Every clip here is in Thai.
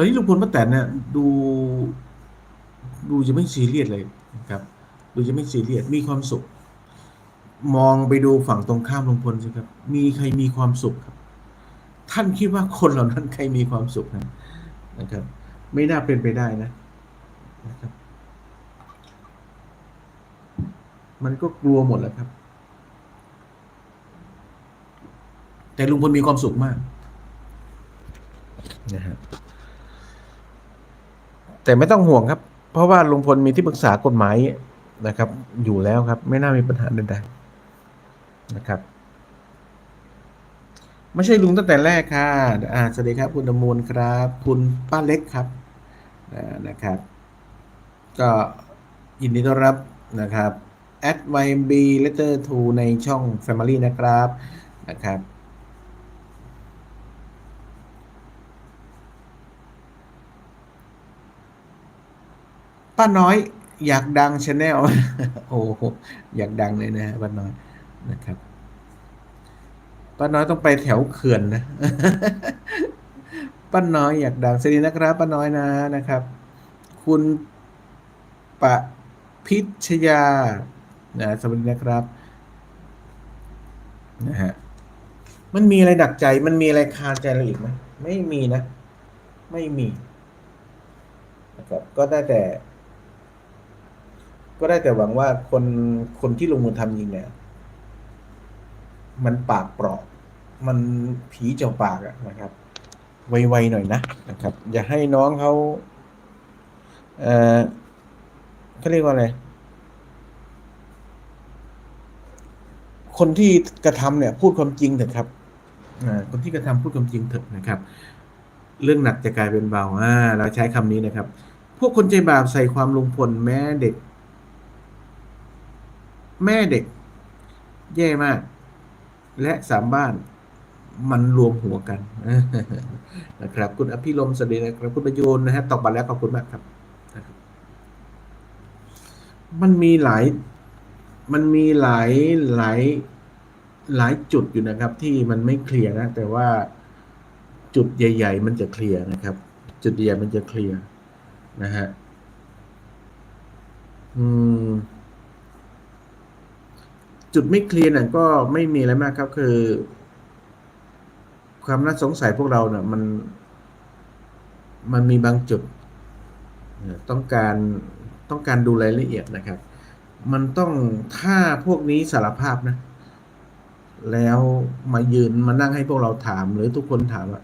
อนนี้ลุงพลป้าแตนเนี่ยดู ดูจะไม่ซีเรียสเลยครับ ดูจะไม่ซีเรียสมีความสุข มองไปดูฝั่งตรงข้ามลุงพลสิครับ มีใครมีความสุขครับ ท่านคิดว่าคนเหล่านั้นใครมีความสุขนะนะครับ ไม่น่าเป็นไปได้นะนะครับ มันก็กลัวหมดแล้วครับ แต่ลุงพลมีความสุขมากนะฮะ แต่ไม่ต้องห่วงครับ เพราะว่าลุงพลมีที่ปรึกษากฎหมายนะครับ อยู่แล้วครับ ไม่น่ามีปัญหาใดๆนะครับ ไม่ใช่ลุงตั้งแต่แรกค่ะอ่าสวัสดีครับ คุณดมูลครับ คุณป้าเล็กครับนะครับ ก็ยินดีต้อนรับนะครับ at ymb letter to ในช่อง family นะครับนะครับ ป้าน้อยอยากดังชาแนลโอ้โหอยากดังเลยนะฮะป้าน้อยนะครับป้าน้อยต้องไปแถวเขื่อนนะป้าน้อยอยากดังสวัสดีนะครับป้าน้อยนะนะครับ คุณปะพิชยานะสวัสดีนะครับนะฮะมันมีอะไรดักใจ มันมีอะไรคาใจเราอีกไหมไม่มีนะ ไม่มีนะครับก็ได้แต่ ก็ได้แต่หวังว่าคนคนที่ลงมือทำจริงเนี่ย มันปากเปราะ มันผีเจ้าปากอะนะครับ ไวๆหน่อยนะนะครับ อย่าให้น้องเขาเออเขาเรียกว่าอะไรคนที่กระทำเนี่ย พูดความจริงเถอะครับอ่าคนที่กระทำพูดความจริงเถอะนะครับ เรื่องหนักจะกลายเป็นเบาอ่าเราใช้คำนี้นะครับ พวกคนใจบาปใส่ความลุงพลแม้เด็ก แม่เด็ก แย่มาก และสามบ้านมันรวมหัวกันนะครับ คุณอภิรมย์สวัสดีนะครับ คุณประยูนนะฮะตอบบัตรแล้วขอบคุณมากครับนะครับ มันมีหลาย มันมีหลายหลายหลายจุดอยู่นะครับ ที่มันไม่เคลียร์นะ แต่ว่าจุดใหญ่ ๆ มันจะเคลียร์นะครับ จุดใหญ่มันจะเคลียร์นะฮะ อืม จุดไม่เคลียร์น่ะก็ไม่มีอะไรมากครับ คือ ความน่าสงสัยพวกเราเน่ะมัน มันมีบางจุดต้องการต้องการดูรายละเอียดนะครับ มันต้องถ้าพวกนี้สารภาพนะ แล้วมายืนมานั่งให้พวกเราถาม หรือทุกคนถามว่า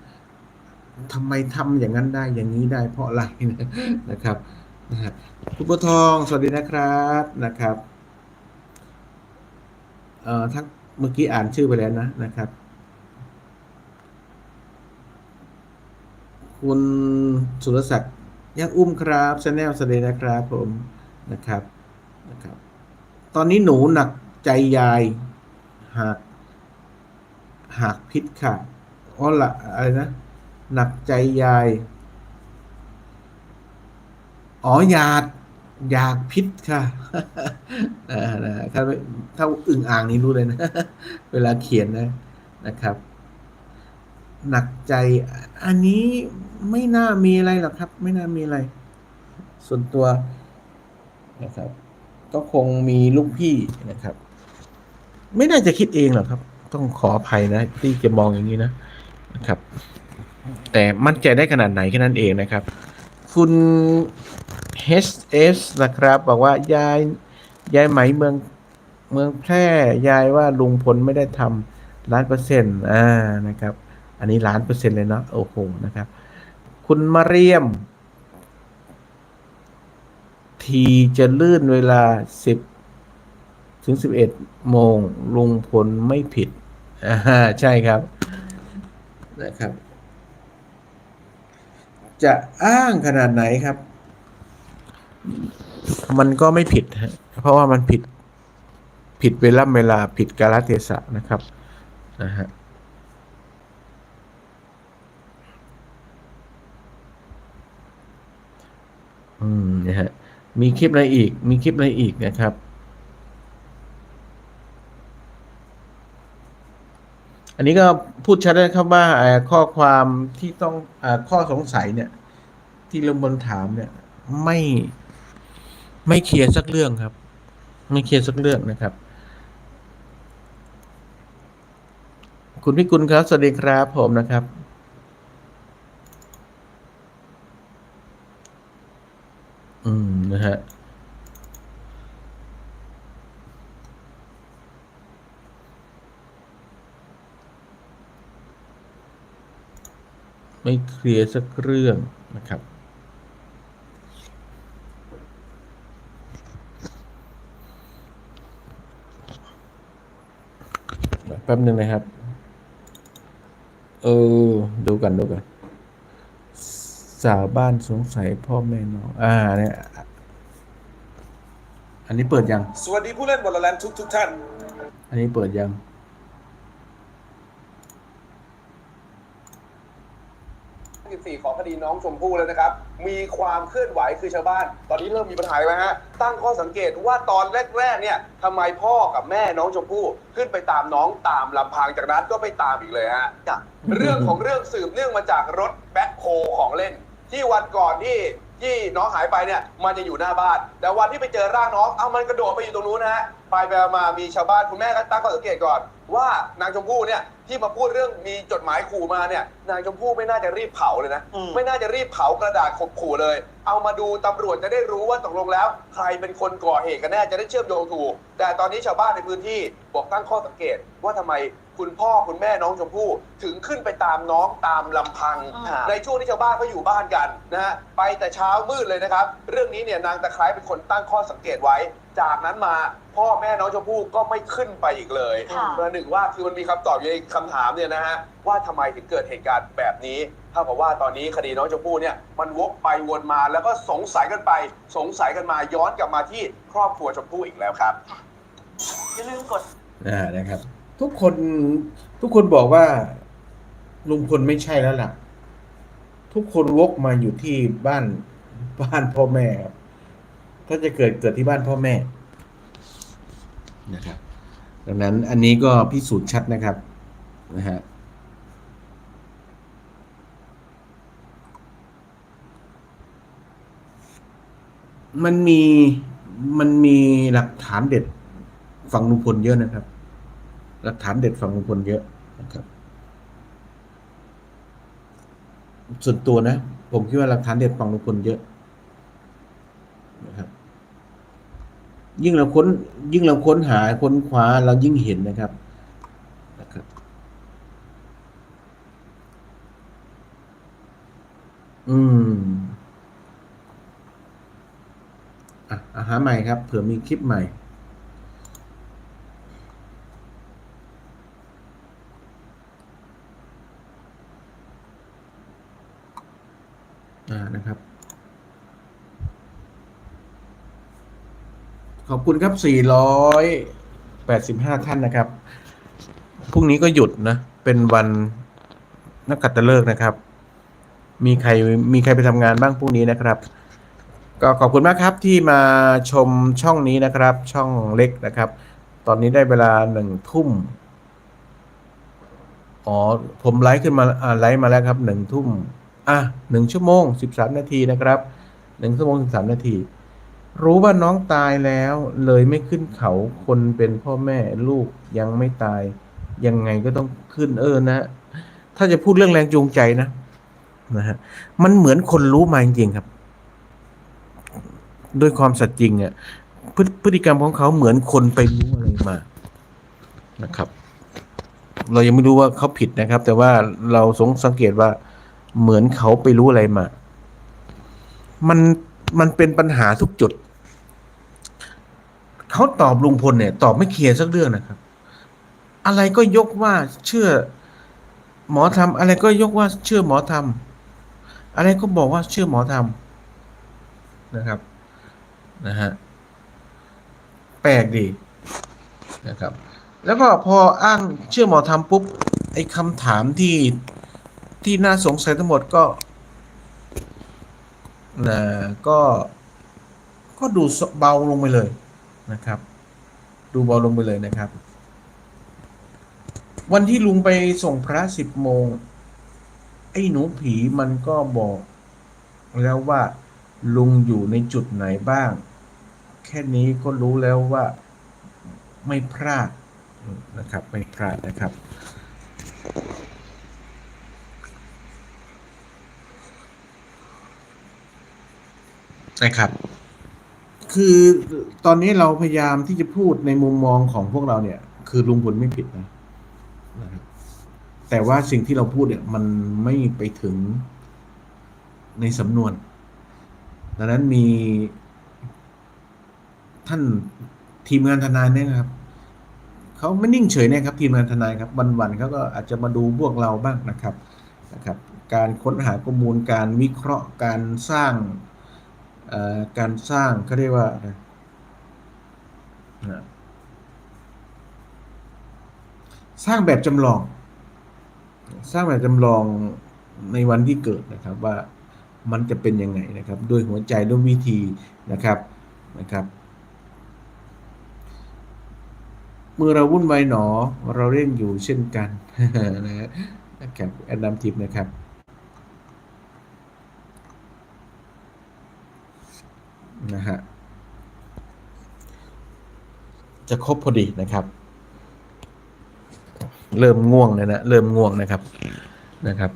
ทำไมทำอย่างนั้นได้อย่างนี้ได้เพราะอะไรนะครับนะฮะคุณบัวทองสวัสดีนะครับนะครับ เอ่อทักเมื่อกี้อ่านชื่อไปแล้วนะนะครับ คุณสุรศักดิ์ยักอุ้มครับชาแนลสวัสดีนะครับผมนะครับนะครับ ตอนนี้หนูหนักใจยายหากหากพิษค่ะอ๋อละอะไรนะ หนักใจยาย อ๋อหยาดอยากพิษค่ะอ่านะถ้า ถ้าอึ่งอ่างนี้รู้เลยนะ เวลาเขียนนะนะครับ หนักใจ อันนี้ไม่น่ามีอะไรหรอกครับ ไม่น่ามีอะไร ส่วนตัวนะครับ ก็คงมีลูกพี่นะครับ ไม่น่าจะคิดเองหรอกครับ ต้องขออภัยนะ ที่จะมองอย่างนี้นะนะครับ แต่มั่นใจได้ขนาดไหนแค่นั้นเองนะครับ คุณ HS นะครับ บอกว่ายายยายไหมเมือง เมืองแพร่ยายว่าลุงพลไม่ได้ทำล้านเปอร์เซ็นต์อ่านะครับ อันนี้ล้านเปอร์เซ็นต์เลยเนาะโอ้โหนะครับ คุณมาเรียม ทีจะลื่นเวลาสิบถึงสิบเอ็ดโมงลุงพลไม่ผิดอ่าใช่ครับนะครับ จะอ้างขนาดไหนครับ มันก็ไม่ผิด เพราะว่ามันผิด ผิดเวลาเวลาผิดกาลเทศะนะครับนะฮะอืมนะฮะมีคลิปอะไรอีก มีคลิปอะไรอีกนะครับ อันนี้ก็พูดชัดเลยครับว่าข้อความที่ต้องอข้อสงสัยเนี่ย ที่ลุงพลถามเนี่ย ไม่ไม่เคลียร์สักเรื่องครับ ไม่เคลียร์สักเรื่องนะครับ คุณพิกุลครับ สวัสดีครับ ผมนะครับ อืม นะฮะไม่เคลียร์สักเรื่องนะครับ แป๊บหนึ่งนะครับ เออ ดูกันดูกัน สาวบ้านสงสัยพ่อแม่น้องอ่าเนี่ยอันนี้เปิดยัง สวัสดีผู้เล่นบอลแลนทุกทุกๆท่าน อันนี้เปิดยัง 14ของคดีน้องชมพู่แล้วนะครับ มีความเคลื่อนไหวคือชาวบ้าน ตอนนี้เริ่มมีปัญหาแล้วฮะ ตั้งข้อสังเกตว่าตอนแรกๆเนี่ยทำไมพ่อกับแม่น้องชมพู่ขึ้นไปตามน้องตามลำพังจากนั้นก็ไม่ตามอีกเลยฮะ เรื่องของเรื่องสืบเนื่องมาจากรถแบ็คโฮของเล่น ที่วันก่อนที่ที่น้องหายไปเนี่ยมันจะอยู่หน้าบ้าน แต่วันที่ไปเจอร่างน้องเอามันกระโดดไปอยู่ตรงนู้นนะฮะไปไปมามีชาวบ้านคุณแม่ก็ตั้งข้อสังเกตก่อน ว่านางชมพู่เนี่ยที่มาพูดเรื่องมีจดหมายขู่มาเนี่ย นางชมพู่ไม่น่าจะรีบเผาเลยนะ อืม ไม่น่าจะรีบเผากระดาษข่มขู่เลย เอามาดูตำรวจจะได้รู้ว่าตกลงแล้ว ใครเป็นคนก่อเหตุกันแน่จะได้เชื่อมโยงถูก แต่ตอนนี้ชาวบ้านในพื้นที่บอกตั้งข้อสังเกต ว่าทำไมคุณพ่อคุณแม่น้องชมพู่ถึงขึ้นไปตามน้องตามลำพัง อ่า ในช่วงที่ชาวบ้านเขาอยู่บ้านกันนะฮะไปแต่เช้ามืดเลยนะครับ เรื่องนี้เนี่ยนางตะไคร้เป็นคนตั้งข้อสังเกตไว้ จากนั้นมาพ่อแม่น้องชมพู่ก็ไม่ขึ้นไปอีกเลยค่ะ ประหนึ่งว่าคือมันมีคำตอบอยู่ในคำถามเนี่ยนะฮะว่าทำไมถึงเกิดเหตุการณ์แบบนี้เท่ากับว่าตอนนี้คดีน้องชมพู่เนี่ยมันวกไปวนมาแล้วก็สงสัยกันไป สงสัยกันมาย้อนกลับมาที่ครอบครัวชมพู่อีกแล้วครับ อย่าลืมกด อ่านะครับ ทุกคนทุกคนบอกว่าลุงพลไม่ใช่แล้วล่ะ ทุกคนวกมาอยู่ที่บ้านบ้านพ่อแม่ครับ ถ้าจะเกิดเกิดที่บ้านพ่อแม่นะครับ ดังนั้นอันนี้ก็พิสูจน์ชัดนะครับนะฮะมันมีมันมีหลักฐานเด็ดฝั่งลุงพลเยอะนะครับ หลักฐานเด็ดฝั่งลุงพลเยอะนะครับ ส่วนตัวนะ ผมคิดว่าหลักฐานเด็ดฝั่งลุงพลเยอะนะครับ ยิ่งเราค้นยิ่งเราค้นหาค้นคว้าเรายิ่งเห็นนะครับนะครับ อืมอะอาหาใหม่ครับเผื่อมีคลิปใหม่อ่านะครับ ขอบคุณครับ 485 ท่านนะครับ พรุ่งนี้ก็หยุดนะ เป็นวันนักขัตฤกษ์นะครับ มีใครมีใครไปทำงานบ้างพรุ่งนี้นะครับ ก็ขอบคุณมากครับที่มาชมช่องนี้นะครับ ช่องเล็กนะครับ ตอนนี้ได้เวลาหนึ่งทุ่ม อ๋อ ผมไลฟ์ขึ้นมาอ่าไลฟ์มาแล้วครับหนึ่งทุ่ม อะหนึ่งชั่วโมงสิบสามนาทีนะครับหนึ่งชั่วโมงสิบสามนาที รู้ว่าน้องตายแล้วเลยไม่ขึ้นเขาคนเป็นพ่อแม่ลูกยังไม่ตาย ยังไงก็ต้องขึ้นเออนะ ถ้าจะพูดเรื่องแรงจูงใจนะนะฮะมันเหมือนคนรู้มาจริงๆครับ ด้วยความสัตย์จริงอะพฤพฤติกรรมของเขาเหมือนคนไปรู้อะไรมานะครับ เรายังไม่รู้ว่าเขาผิดนะครับ แต่ว่าเราสงสังเกตว่าเหมือนเขาไปรู้อะไรมา มันมันเป็นปัญหาทุกจุด เขาตอบลุงพลเนี่ย ตอบไม่เคลียร์สักเรื่องนะครับ อะไรก็ยกว่าเชื่อ หมอทำอะไรก็ยกว่าเชื่อหมอทำอะไรก็บอกว่าเชื่อหมอทำนะครับนะฮะแปลกดีนะครับ แล้วก็พออ้างเชื่อหมอทำปุ๊บไอ้คำถามที่ที่น่าสงสัยทั้งหมดก็นะก็ก็ดูเบาลงไปเลย นะครับ ดูเบาลงไปเลยนะครับ วันที่ลุงไปส่งพระสิบโมง ไอ้หนูผีมันก็บอก แล้วว่าลุงอยู่ในจุดไหนบ้าง แค่นี้ก็รู้แล้วว่าไม่พลาดนะครับ ไม่พลาดนะครับนะครับ คือตอนนี้เราพยายามที่จะพูดในมุมมองของพวกเราเนี่ย คือลุงพลไม่ผิดนะนะครับแต่ว่าสิ่งที่เราพูดเนี่ย มันไม่ไปถึงในสำนวน ดังนั้นมี ท่านทีมงานทนายเนี่ยครับเขาไม่นิ่งเฉยเนี่ยครับ ทีมงานทนายครับ วันๆเขาก็อาจจะมาดูพวกเราบ้างนะครับนะครับ การค้นหาข้อมูลการวิเคราะห์การสร้าง การสร้างเขาเรียกว่าอะไรสร้างแบบจำลอง สร้างแบบจำลองในวันที่เกิดนะครับว่ามันจะเป็นยังไงนะครับด้วยหัวใจด้วยวิธีนะครับนะครับ เมื่อเราวุ่นวายหนอเราเร่งอยู่เช่นกันนะครับแอดดัมทิปนะครับ นะฮะจะครบพอดีนะครับ เริ่มง่วงเลยนะเริ่มง่วงนะครับนะครับ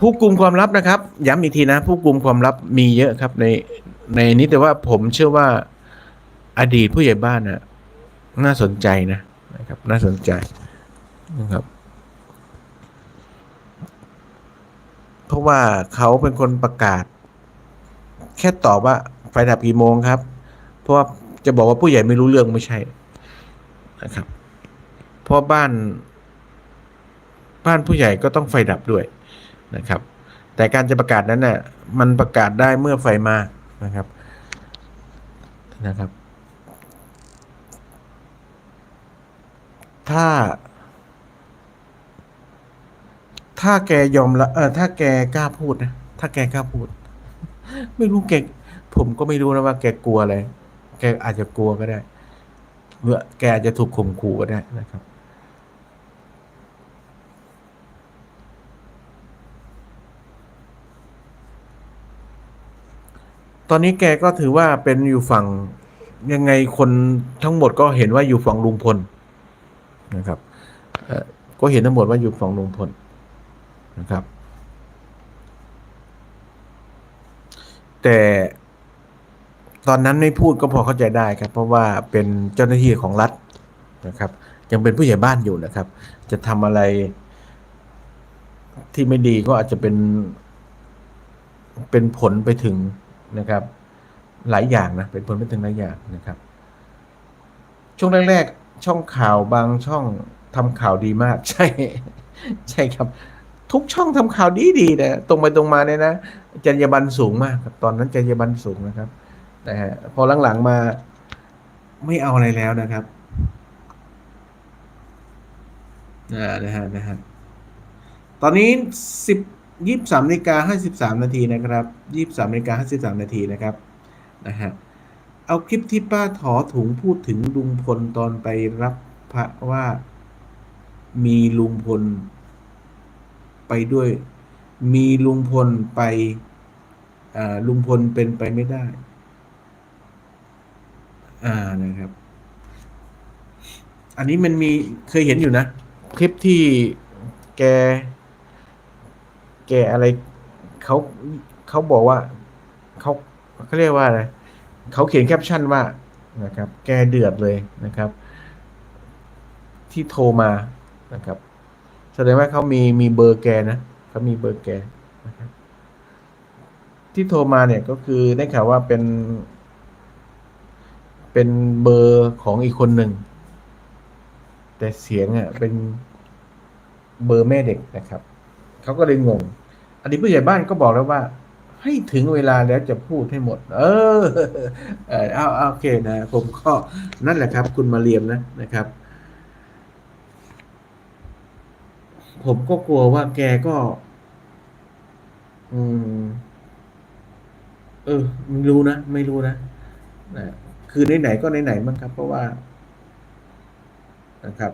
ผู้กลุ่มความลับนะครับ ย้ำอีกทีนะ ผู้กลุ่มความลับมีเยอะครับ ในในนี้แต่ว่าผมเชื่อว่าอดีตผู้ใหญ่บ้านน่ะน่าสนใจนะนะครับ น่าสนใจนะครับ เพราะว่าเขาเป็นคนประกาศ แค่ตอบว่า ไฟดับกี่โมงครับ เพราะว่าจะบอกว่าผู้ใหญ่ไม่รู้เรื่องไม่ใช่นะครับเพราะบ้าน บ้านผู้ใหญ่ก็ต้องไฟดับด้วยนะครับ แต่การจะประกาศนั้นน่ะมันประกาศได้เมื่อไฟมานะครับนะครับ ถ้า ถ้าแกยอมละเออถ้าแกกล้าพูดนะถ้าแกกล้าพูด ไม่รู้แก ผมก็ไม่รู้นะว่าแกกลัวอะไร แกอาจจะกลัวก็ได้เมื่อแกอาจจะถูกข่มขู่ก็ได้นะครับ ตอนนี้แกก็ถือว่าเป็นอยู่ฝั่งยังไงคนทั้งหมดก็เห็นว่าอยู่ฝั่งลุงพลนะครับก็เห็นทั้งหมดว่าอยู่ฝั่งลุงพลนะครับ แต่ ตอนนั้นไม่พูดก็พอเข้าใจได้ครับ เพราะว่าเป็นเจ้าหน้าที่ของรัฐนะครับ ยังเป็นผู้ใหญ่บ้านอยู่นะครับ จะทำอะไรที่ไม่ดีก็อาจจะเป็นเป็นผลไปถึงนะครับ หลายอย่างนะเป็นผลไปถึงหลายอย่างนะครับ ช่วงแรกๆช่องข่าวบางช่องทำข่าวดีมาก ใช่ ใช่ครับ ทุกช่องทำข่าวดีดีๆนะตรงไปตรงมาเนี่ยนะจรรยาบรรณสูงมากครับ ตอนนั้นจรรยาบรรณสูงนะครับ นะฮะพอหลังๆมาไม่เอาอะไรแล้วนะครับอ่านะฮะนะฮะตอนนี้สิบยี่สามนาฬิกาห้าสิบสามนาทีนะครับยี่สามนาฬิกาห้าสิบสามนาทีนะครับนะฮะเอาคลิปที่ป้าถอถุงพูดถึงลุงพลตอนไปรับพระว่ามีลุงพลไปด้วย มีลุงพลไปอ่าลุงพลเป็นไปไม่ได้ อ่านะครับ อันนี้มันมีเคยเห็นอยู่นะ คลิปที่แก แกอะไรเขาเขาบอกว่าเขาเขาเรียกว่าอะไรเขาเขียนแคปชั่นว่านะครับ แกเดือดเลยนะครับ ที่โทรมานะครับ แสดงว่าเขามีมีเบอร์แกนะเขามีเบอร์แกนะครับที่โทรมาเนี่ยก็คือได้ข่าวว่าเป็น เป็นเบอร์ของอีกคนหนึ่ง แต่เสียงอะเป็นเบอร์แม่เด็กนะครับ เขาก็เลยงง อันนี้ผู้ใหญ่บ้านก็บอกแล้วว่า ให้ถึงเวลาแล้วจะพูดให้หมด เออ เออเอาเอาโอเคนะ ผมก็นั่นแหละครับ คุณมาเรียมนะนะครับ ผมก็กลัวว่าแกก็ อืม เออไม่รู้นะ ไม่รู้นะนะ คือไหนๆก็ไหนๆมั้งครับ เพราะว่านะครับ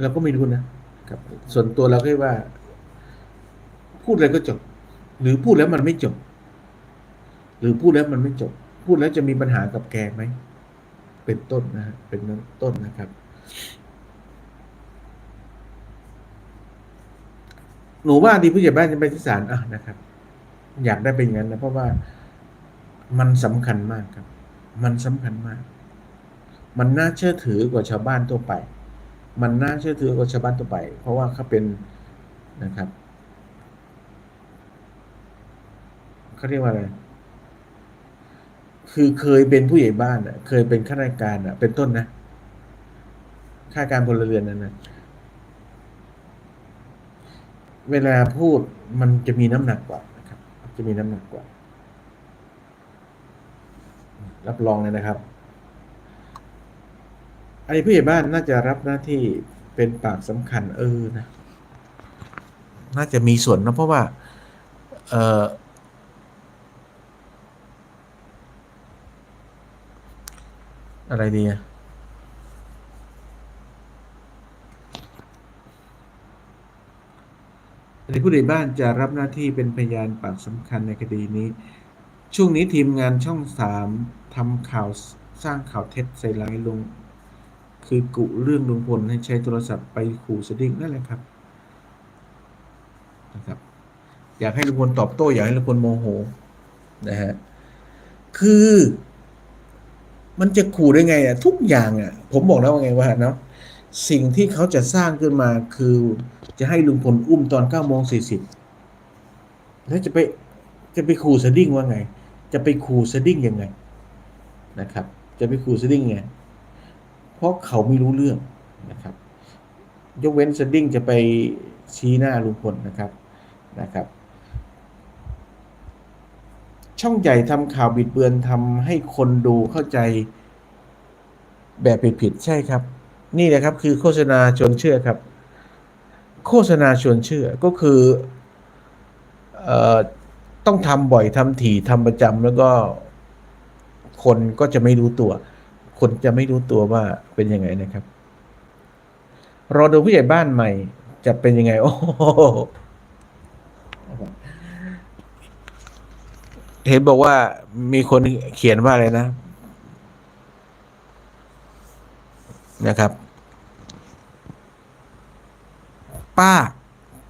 เราก็ม่รู้นะครับ ส่วนตัวเราแค่ว่า พูดอะไรก็จบ หรือพูดแล้วมันไม่จบ หรือพูดแล้วมันไม่จบ พูดแล้วจะมีปัญหากับแกไหม เป็นต้นนะฮะเป็นต้นนะครับ หนูว่าดีผู้ใหญ่บ้านจะไปที่ศาลอะนะครับ อยากได้เป็นอย่างนั้นนะเพราะว่ามันสำคัญมากครับ มันสำคัญมาก มันน่าเชื่อถือกว่าชาวบ้านทั่วไป มันน่าเชื่อถือกว่าชาวบ้านทั่วไป เพราะว่าเขาเป็นนะครับเขาเรียกว่าอะไร คือเคยเป็นผู้ใหญ่บ้านอะ เคยเป็นข้าราชการอะ เป็นต้นนะข้าราชการพลเรือนนั่นนะ เวลาพูดมันจะมีน้ำหนักกว่านะครับ จะมีน้ำหนักกว่า รับรองเลยนะครับไอ้ผู้ใหญ่บ้านน่าจะรับหน้าที่เป็นปากสำคัญเออนะ น่าจะมีส่วนนะเพราะว่า เอออะไรดีอะ อันนี้ผู้ใหญ่บ้านจะรับหน้าที่เป็นพยานปากสำคัญในคดีนี้ ช่วงนี้ทีมงานช่องสามทำข่าวสร้างข่าวเท็จใส่ร้ายลง คือกุเรื่องลุงพลให้ใช้โทรศัพท์ไปขู่สดิ้งนั่นแหละครับนะครับ อยากให้ลุงพลตอบโต้อยากให้ลุงพลโมโหนะฮะคือ มันจะขู่ได้ไงอะทุกอย่างอะผมบอกแล้วว่าไงว่าเนาะ สิ่งที่เขาจะสร้างขึ้นมาคือจะให้ลุงพลอุ้มตอนเก้าโมงสี่สิบแล้วจะไปจะไปขู่สดิ้งว่าไง จะไปขู่สดิ้งยังไงนะครับ จะไปขู่สดิ้งไง เพราะเขาไม่รู้เรื่องนะครับ ยกเว้นสดิ้งจะไปชี้หน้าลุงพลนะครับนะครับ ช่องใหญ่ทำข่าวบิดเบือนทำให้คนดูเข้าใจแบบผิดๆใช่ครับ นี่แหละครับคือโฆษณาชวนเชื่อครับ โฆษณาชวนเชื่อก็คือเอ่อต้องทำบ่อยทำถี่ทำประจำแล้วก็คนก็จะไม่รู้ตัว คนจะไม่รู้ตัวว่าเป็นยังไงนะครับรอดูผู้ใหญ่บ้านใหม่ จะเป็นยังไง โอ้เห็นบอกว่ามีคนเขียนว่าอะไรนะ นะครับ ป้า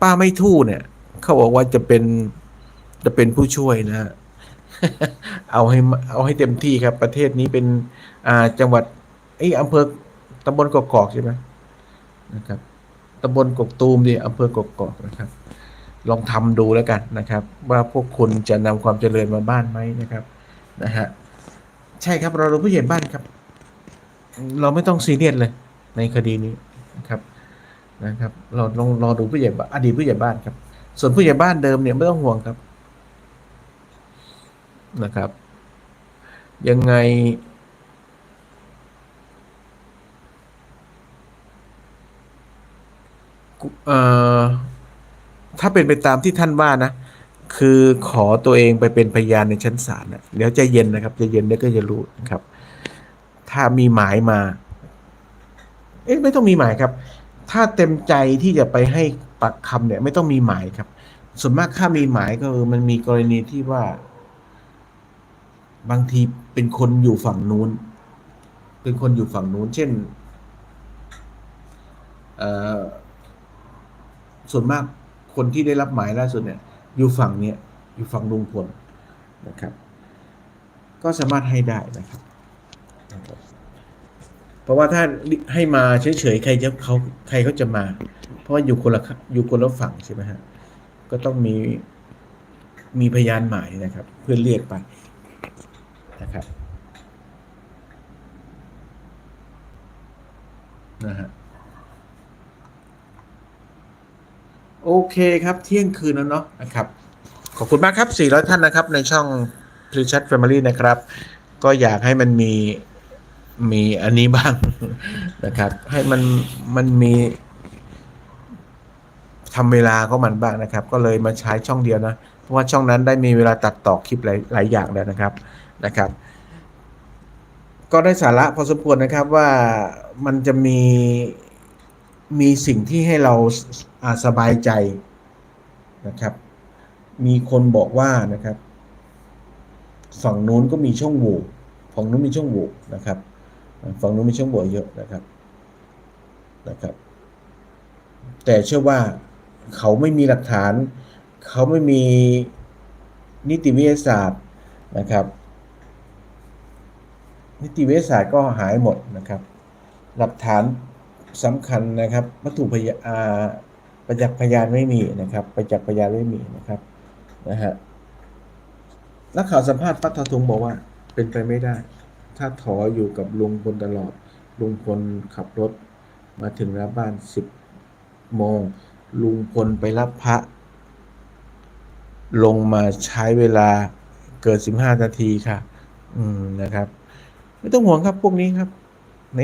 ป้าไม่ทู่เนี่ย เขาบอกว่าจะเป็นจะเป็นผู้ช่วยนะเอาให้เอาให้เต็มที่ครับ ประเทศนี้เป็นอ่าจังหวัดไอ้อำเภอตำบลกอกๆใช่ไหมนะครับตำบลกกตูมดิอำเภอกกอกนะครับ ลองทำดูแล้วกันนะครับ ว่าพวกคุณจะนำความเจริญมาบ้านไหมนะครับนะฮะใช่ครับเราดูผู้ใหญ่บ้านครับ เราไม่ต้องซีเรียสเลยในคดีนี้นะครับ นะครับเราลองรอดูผู้ใหญ่บ้านอดีตผู้ใหญ่บ้านครับ ส่วนผู้ใหญ่บ้านเดิมเนี่ยไม่ต้องห่วงครับนะครับ ยังไงเอ่อถ้าเป็นไปตามที่ท่านว่านะ คือขอตัวเองไปเป็นพยานในชั้นศาลนะเดี๋ยวใจะเย็นนะครับใจะเย็นเดี๋ยวก็จะรู้นะครับ ถ้ามีหมายมา เอ๊ะไม่ต้องมีหมายครับ ถ้าเต็มใจที่จะไปให้ปักคำเนี่ย ไม่ต้องมีหมายครับ ส่วนมากถ้ามีหมายก็มันมีกรณีที่ว่า บางทีเป็นคนอยู่ฝั่งนู้น เป็นคนอยู่ฝั่งนู้น เช่นส่วนมากคนที่ได้รับหมายล่าสุดเนี่ย อยู่ฝั่งเนี้ยอยู่ฝั่งลุงพลนะครับ ก็สามารถให้ได้นะครับนะครับ เพราะว่าถ้าให้มาเฉยๆใครจะเขาใครเขาจะมา เพราะว่าอยู่คนละอยู่คนละฝั่งใช่ไหมฮะก็ต้องมีมีพยานหมายนะครับ เพื่อเรียกไปนะครับนะฮะโอเคครับ เที่ยงคืนแล้วเนาะนะครับ ขอบคุณมากครับ 400 ท่านนะครับ ในช่อง p r e c h a t Family นะครับ ก็อยากให้มันมี มีอันนี้บ้างนะครับ ให้มันมันมีทำเวลาก็มันบ้างนะครับ ก็เลยมาใช้ช่องเดียวนะ เพราะว่าช่องนั้นได้มีเวลาตัดต่อคลิปหลายหลายอย่างแล้วนะครับนะครับ ก็ได้สาระพอสมควรนะครับว่ามันจะมีมีสิ่งที่ให้เราอาสบายใจนะครับ มีคนบอกว่านะครับ ฝั่งนู้นก็มีช่องโหว่ฝั่งนู้นมีช่องโหว่นะครับ ฝั่งนู้นมีช่องโหว่เยอะนะครับนะครับ แต่เชื่อว่าเขาไม่มีหลักฐาน เขาไม่มีนิติวิทยาศาสตร์นะครับ นิติวิทยาศาสตร์ก็หายหมดนะครับ หลักฐานสำคัญนะครับวัตถุพยาอ่าประจักษ์พยานไม่มีนะครับประจักษ์พยานไม่มีนะครับนะฮะนักข่าวสัมภาษณ์ปัททุงบอกว่าเป็นไปไม่ได้ ถ้าถออยู่กับลุงพลตลอด ลุงพลขับรถ มาถึงหน้าบ้านสิบโมง ลุงพลไปรับพระ ลงมาใช้เวลาเกินสิบห้านาทีค่ะ อืมนะครับ ไม่ต้องห่วงครับพวกนี้ครับ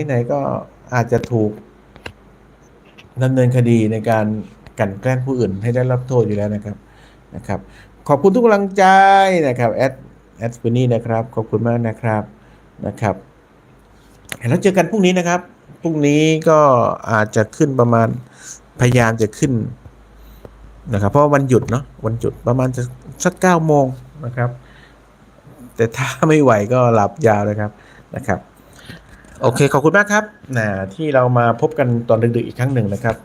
ไหนๆก็อาจจะถูกดำเนินคดีในการกันแกล้งผู้อื่นให้ได้รับโทษอยู่แล้วนะครับนะครับ ขอบคุณทุกกำลังใจนะครับแอดแอดสปินี่นะครับ ขอบคุณมากนะครับ นะครับ แล้วเจอกันพรุ่งนี้นะครับ พรุ่งนี้ก็อาจจะขึ้นประมาณพยายามจะขึ้นนะครับ เพราะวันหยุดเนาะวันหยุดประมาณจะสักเก้าโมงนะครับ แต่ถ้าไม่ไหวก็หลับยาวเลยครับนะครับ โอเคขอบคุณมากครับนะที่เรามาพบกันตอนดึกๆอีกครั้งหนึ่งนะครับ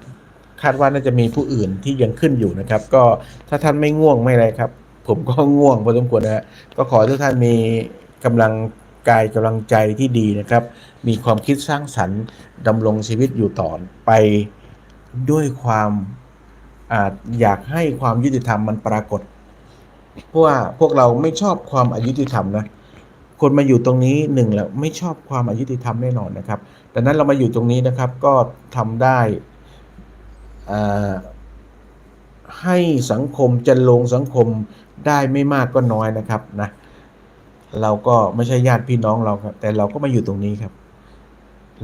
คาดว่าน่าจะมีผู้อื่นที่ยังขึ้นอยู่นะครับ ก็ถ้าท่านไม่ง่วงไม่อะไรครับ ผมก็ง่วงพอสมควรนะฮะก็ขอให้ทุกท่านมีกำลัง กายกำลังใจที่ดีนะครับ มีความคิดสร้างสรรค์ดำรงชีวิตอยู่ต่อไปด้วยความอาจอยากให้ความยุติธรรมมันปรากฏ เพราะว่าพวกเราไม่ชอบความอายุติธรรมนะ คนมาอยู่ตรงนี้หนึ่งแล้วไม่ชอบความอายุติธรรมแน่นอนนะครับดังนั้นเรามาอยู่ตรงนี้นะครับก็ทำได้ให้สังคมจะลงสังคมได้ไม่มากก็น้อยนะครับนะ เราก็ไม่ใช่ญาติพี่น้องเราครับ แต่เราก็มาอยู่ตรงนี้ครับ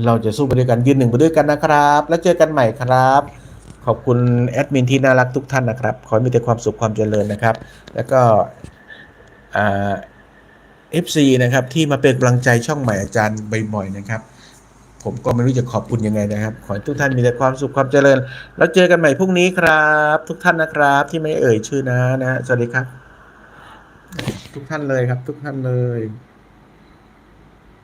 เราจะสู้ไปด้วยกันยืนหนึ่งไปด้วยกันนะครับ แล้วเจอกันใหม่ครับ ขอบคุณแอดมินที่น่ารักทุกท่านนะครับ ขอให้มีแต่ความสุขความเจริญนะครับ แล้วก็เอ่า FC นะครับที่มาเป็นกำลังใจช่องใหม่อาจารย์บ่อยๆนะครับ ผมก็ไม่รู้จะขอบคุณยังไงนะครับ ขอให้ทุกท่านมีแต่ความสุขความเจริญ แล้วเจอกันใหม่พรุ่งนี้ครับ ทุกท่านนะครับ ที่ไม่เอ่ยชื่อนะนะสวัสดีครับ ทุกท่านเลยครับ ทุกท่านเลย